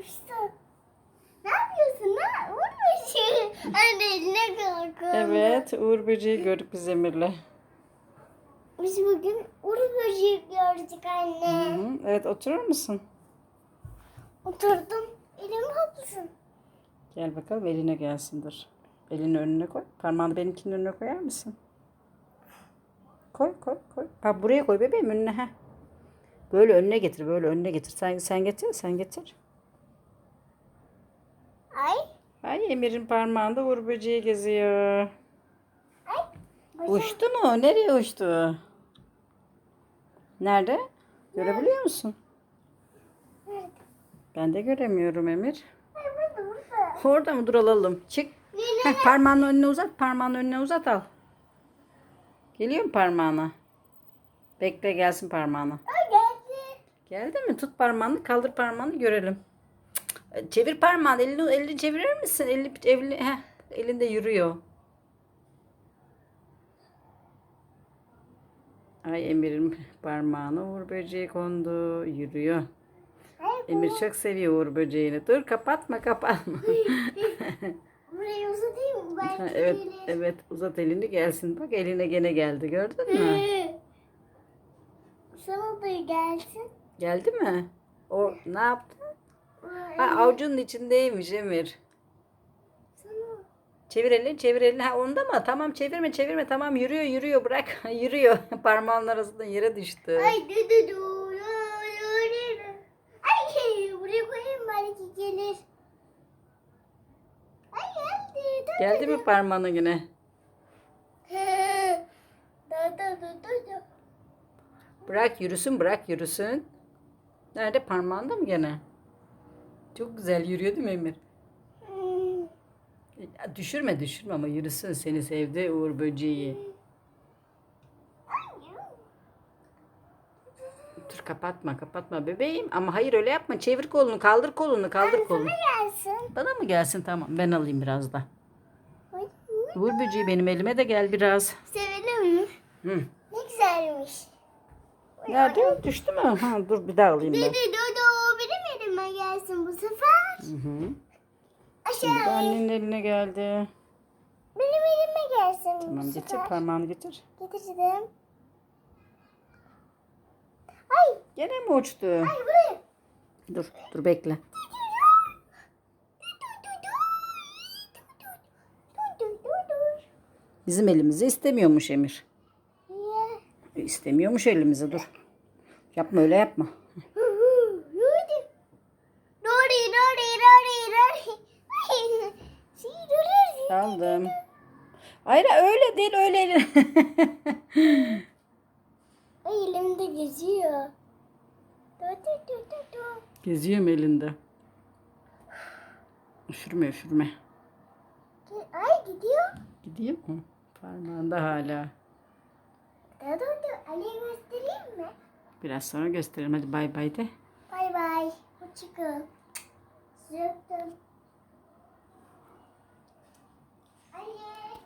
uçtu. Ne yapıyorsun lan? Vurma şey. Anne eline kalkıyor. Evet Uğur böceği gördük biz Emir'le. Biz bugün Uğur böceği gördük anne. Hı hı. Evet oturur musun? Oturdum. Elim haklısın. Gel bakalım eline gelsin dur. Elini önüne koy. Parmağını benimkinin önüne koyar mısın? Koy koy koy. Ha buraya koy bebeğim önüne ha. Böyle önüne getir böyle önüne getir. Sen sen getir sen getir. Ay. Ay Emir'in parmağında Uğur böceği geziyor. Ay. Başım. Uçtu mu? Nereye uçtu? Nerede? Görebiliyor musun? Nerede? Ben de göremiyorum Emir. Ay burada burada. Orada mı? Dur alalım. Çık. Yine. Heh, parmağını önüne uzat. Parmağını önüne uzat al. Geliyor mu parmağına? Bekle gelsin parmağına. Ay geldi. Geldi mi? Tut parmağını, kaldır parmağını görelim. Çevir parmağını. Elini, elini çevirir misin? Elini, elini, heh, elinde yürüyor. Ay Emir'in parmağına Uğur böceği kondu. Yürüyor. Emir çok seviyor Uğur böceğini. Dur kapatma kapatma. Burayı uzatayım mı? Ha, evet gelir. evet uzat elini gelsin. Bak eline gene geldi gördün mü? Sana da gelsin. Geldi mi? O ne yaptı? Ha avucunun içindeymiş Emir. Çevir elini çevir elini. Ha onda mı? Tamam çevirme çevirme tamam yürüyor yürüyor bırak. yürüyor. Parmağının arasından yere düştü. Ay du du du. yo, yo, yo, yo. Ay buraya koyayım belki gelir. Ay geldi. Da, Geldi mi parmağına yine? da da da da. Bırak yürüsün bırak yürüsün. Nerede parmağında mı gene? Çok güzel yürüyor değil mi Emir? Hmm. Ya Düşürme düşürme ama yürüsün seni sevdi Uğur böceği. Dur kapatma kapatma bebeğim. Ama hayır öyle yapma. Çevir kolunu kaldır kolunu kaldır kolunu. Gelsin. Bana mı gelsin tamam ben alayım biraz da. Uğur böceği benim elime de gel biraz. Sevelim mi? Hı. Ne güzelmiş. Nerede düştü mü? Ha, dur bir daha alayım ben. Dedi Dodo Hı hı. Aşağı Şimdi de annenin eline geldi. benim elime gelsin Tamam getir sefer. parmağını getir. Getirdim. Ay, Gene mi uçtu? ay buraya. Dur dur bekle. Bizim elimizi istemiyormuş Emir. Niye? İstemiyormuş elimizi dur. Yapma öyle yapma. Dori, si. Aldım. Hayır öyle değil öyle. Ay elimde geziyor. Geziyor mu elinde? Üşürme üşürme. Ay gidiyor. Gidiyor mu? Parmağında hala. Du, du. Ali'ye göstereyim mi? Biraz sonra gösteririm. Hadi bay bay de. Bay bay. Hoşçakal. Sizi öptüm. Hayır.